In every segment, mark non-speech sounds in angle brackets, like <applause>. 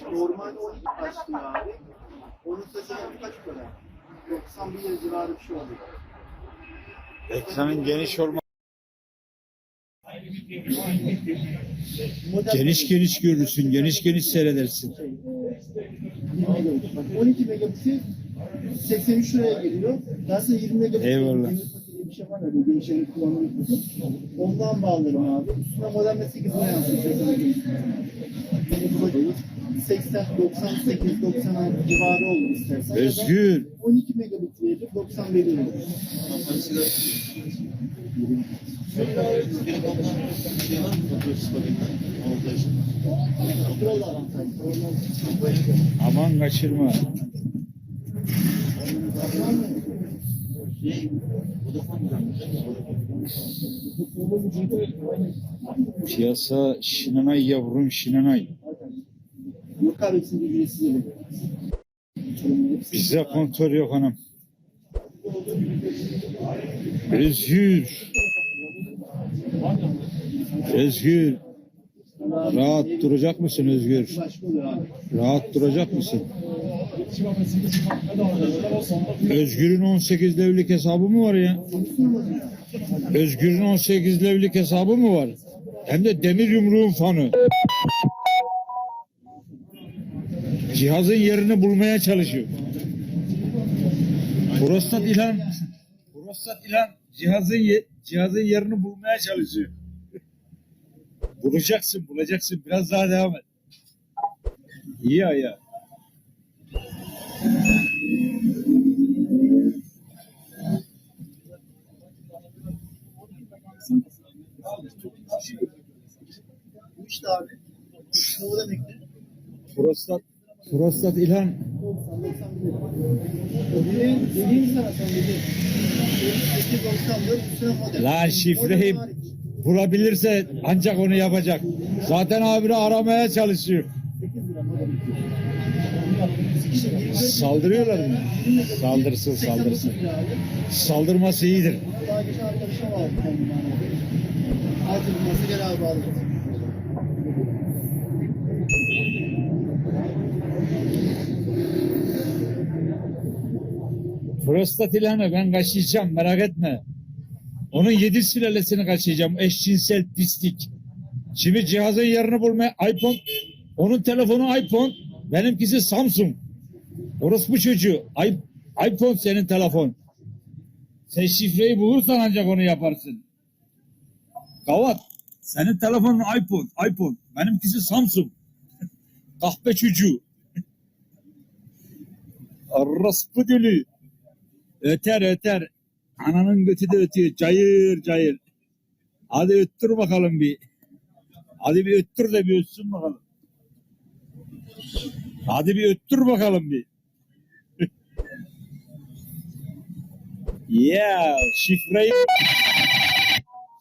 Normalde 12 başlıyor abi. Onun seçeneği kaç para? 91 lira civarı bir şey oluyor. Ekranın geniş olma. Geniş geniş görürsün, geniş geniş seyredersin. Şey, e, 20 megabit. Bak 12 megabit'i 83 liraya geliyor. Ben sana 20 megabit Eyvallah. bir şey var genişlemek kullanılır paket. Ondan bağlarım abi. Üstüne modem 8 lira yansıyor. 80 megabit. 80, 98, 96 civarı olur istersen. Özgür. 12 megabit verilir, 91 lira olur. Aman kaçırma. Piyasa şinanay yavrum şinanay. Hepsini ücretsiz ödedim. Bizde kontör yok hanım. Özgür. Özgür. Rahat duracak mısın Özgür? Rahat duracak mısın? Özgür'ün 18 levlik hesabı mı var ya? Özgür'ün 18 levlik hesabı mı var? Hem de demir yumruğun fanı. Cihazın yerini bulmaya çalışıyor. Prostat ilan Prostat ilan cihazın ye- cihazın yerini bulmaya çalışıyor. Bulacaksın, bulacaksın. Biraz daha devam et. İyi ya ya. Bu işte abi. O demektir? Prostat Prostat İlhan 90, 91. Dediğim, dediğim sana sen dediğim. 78, 94 üstüne model. Lan şifreyi bulabilirse ancak onu yapacak. Zaten abini aramaya çalışıyor. 8 lira model. İşte 24 Saldırıyorlar mı? Saldırsın, 89 saldırsın. Saldırması iyidir. Daha geçen arkadaşım vardı bulması gel abi alırız. Prostat İlhan'ı ben kaşıyacağım merak etme. Onun yedi sülalesini kaşıyacağım. Eşcinsel pislik. Şimdi cihazın yerini bulmaya iPhone onun telefonu iPhone benimkisi Samsung. Orospu çocuğu. I, iPhone senin telefon. Sen şifreyi bulursan ancak onu yaparsın. Gavat. Senin telefonun iPhone. iPhone. Benimkisi Samsung. <laughs> Kahpe çocuğu. <laughs> Orospu. Öter öter. Ananın götü de ötüyor. Cayır cayır. Hadi öttür bakalım bir. Hadi bir öttür de bir ötsün bakalım. Hadi bir öttür bakalım bir. <laughs> Ya şifreyi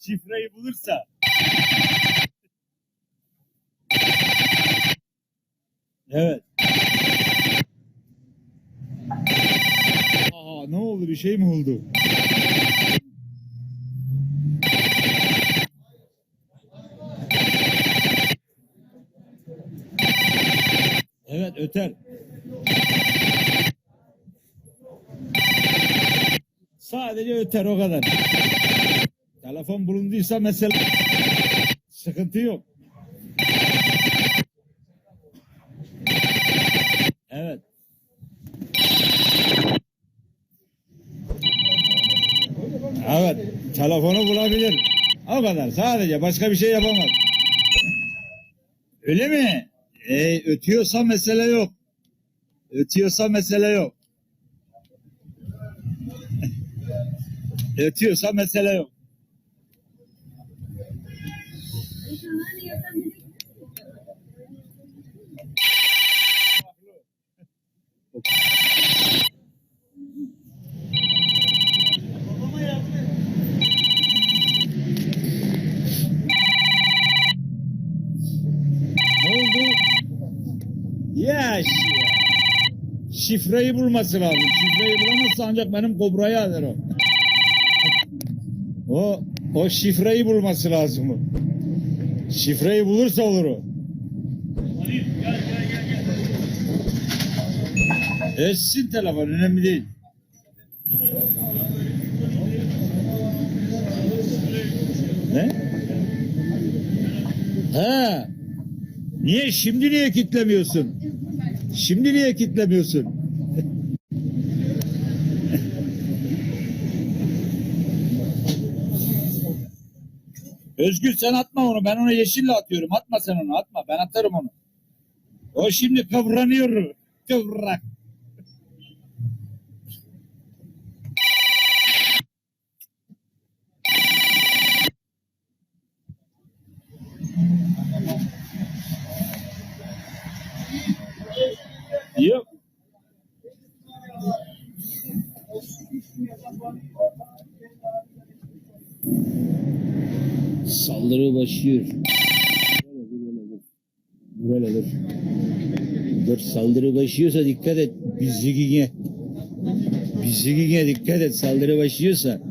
şifreyi bulursa Evet. Aa ne oldu bir şey mi oldu? Evet öter. Sadece öter o kadar. Telefon bulunduysa mesela sıkıntı yok. Evet. Evet. Telefonu bulabilir. O kadar. Sadece başka bir şey yapamaz. Öyle mi? E, ötüyorsa mesele yok. Ötüyorsa mesele yok. <laughs> ötüyorsa mesele yok. Ne oldu? Ya şi- şifreyi bulması lazım. Şifreyi bulamazsa ancak benim kobrayı alır o. o o şifreyi bulması lazım o. Şifreyi bulursa olur o. Etsin telefon önemli değil. Ne? He. Niye şimdi niye kitlemiyorsun? Şimdi niye kitlemiyorsun? Özgür sen atma onu. Ben onu yeşille atıyorum. Atma sen onu. Atma. Ben atarım onu. O şimdi kıvranıyor. Kıvrak. Yok. Saldırı başlıyor. Böyle dur. Dur saldırı başlıyorsa dikkat et. Bizigine. Bizigine dikkat et. Saldırı başlıyorsa.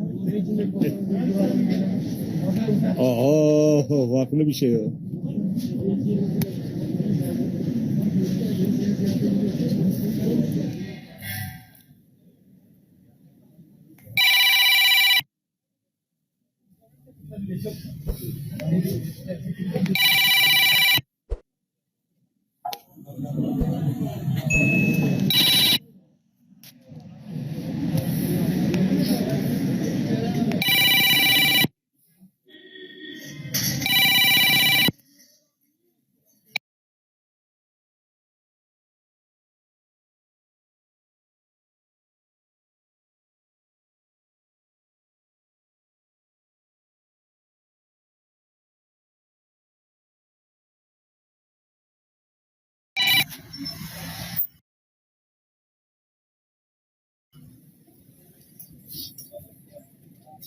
Aa, farklı bir şey o.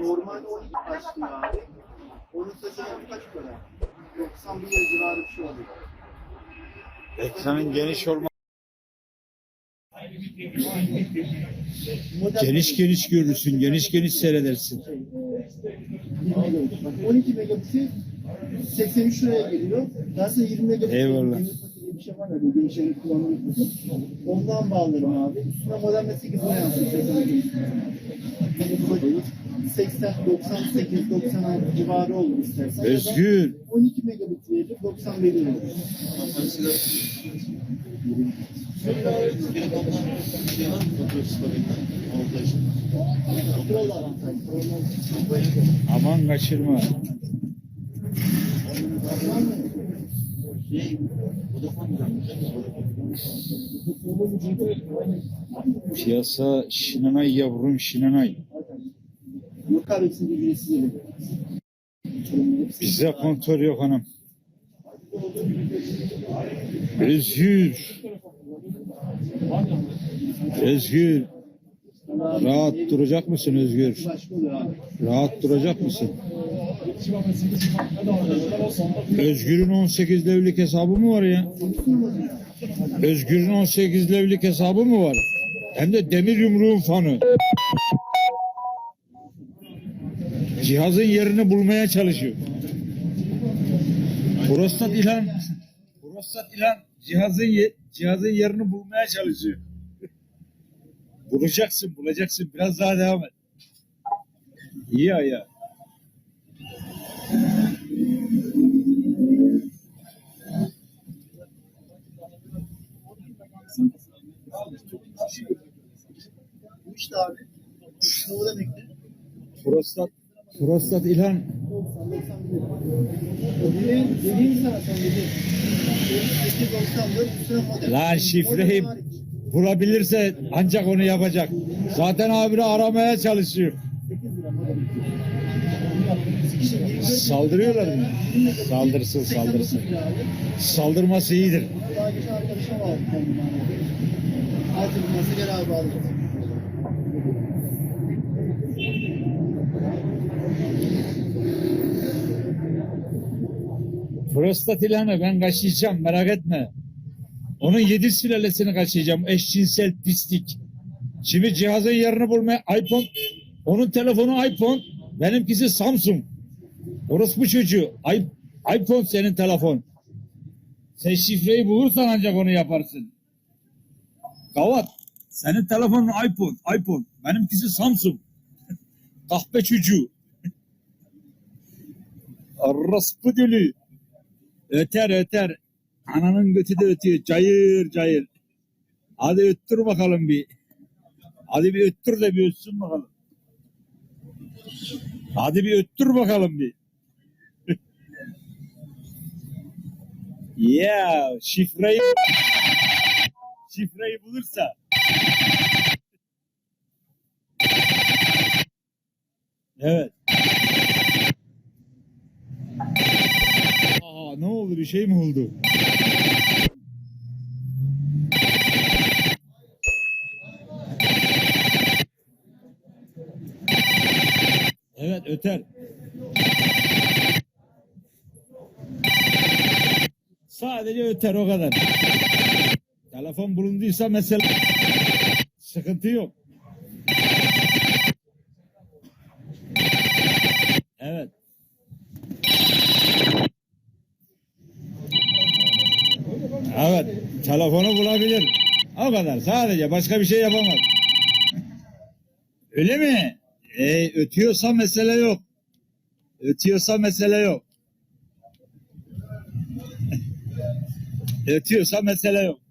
Normalde 12 başlıyor abi. Onun sesine kaç kadar? 91 civarı bir şey oluyor. Ekranın geniş olma. Geniş geniş görürsün. Geniş geniş seyredersin. şey, e, bak 12 megabit'i 83 liraya geliyor. Ben sana 20 megabit Eyvallah. Bir şey var ya böyle genişlerini kullanılıyor. Ondan bağlarım abi. Üstüne modem 8 lira yansın. 80, 98, 96 civarı olur istersen. Özgür. 12 megabit verir, 91 lira olur. Aman kaçırma. Piyasa şinanay yavrum şinanay. Yok abi. Bize kontör yok hanım. Özgür. Özgür. Rahat duracak mısın Özgür? Rahat duracak mısın? Özgür'ün 18 levlik hesabı mı var ya? Özgür'ün 18 levlik hesabı mı var? Hem de demir yumruğun fanı. Cihazın yerini bulmaya çalışıyor. Prostat ilan. Prostat ilan cihazın ye- cihazın yerini bulmaya çalışıyor. Bulacaksın, bulacaksın. Biraz daha devam et. İyi ya Bu işte abi. Bu bekle. Prostat prostat ilhan 90, 91. Dediğim, dediğim sana son dediğim. 894 üstüne model. Lan şifreyi bulabilirse ancak onu yapacak. Zaten abini aramaya çalışıyor. 8 lira model. İşte 24 Saldırıyorlar mı? Saldırsın, 89 saldırsın. Saldırması iyidir. Acil olmazsa gel abi alırız. Prostat ilanı ben kaşıyacağım merak etme. Onun yedi sülalesini kaşıyacağım. Eşcinsel pislik. Şimdi cihazın yerini bulmaya iPhone. Onun telefonu iPhone. Benimkisi Samsung. Orospu çocuğu. I, iPhone senin telefon. Sen şifreyi bulursan ancak onu yaparsın. Gavat. Senin telefonun iPhone. iPhone. Benimkisi Samsung. <laughs> Kahpe çocuğu. <laughs> Orospu deli. Öter öter. Ananın götü de ötüyor. Cayır cayır. Hadi öttür bakalım bir. Hadi bir öttür de bir ötsün bakalım. Hadi bir öttür bakalım bir. <laughs> ya şifreyi şifreyi bulursa Evet. Aa ne oldu bir şey mi oldu? Evet öter. Sadece öter o kadar. Telefon bulunduysa mesela sıkıntı yok. Evet. Evet. Telefonu bulabilir. O kadar. Sadece başka bir şey yapamaz. Öyle mi? E, ötüyorsa mesele yok. Ötüyorsa mesele yok. <laughs> ötüyorsa mesele yok.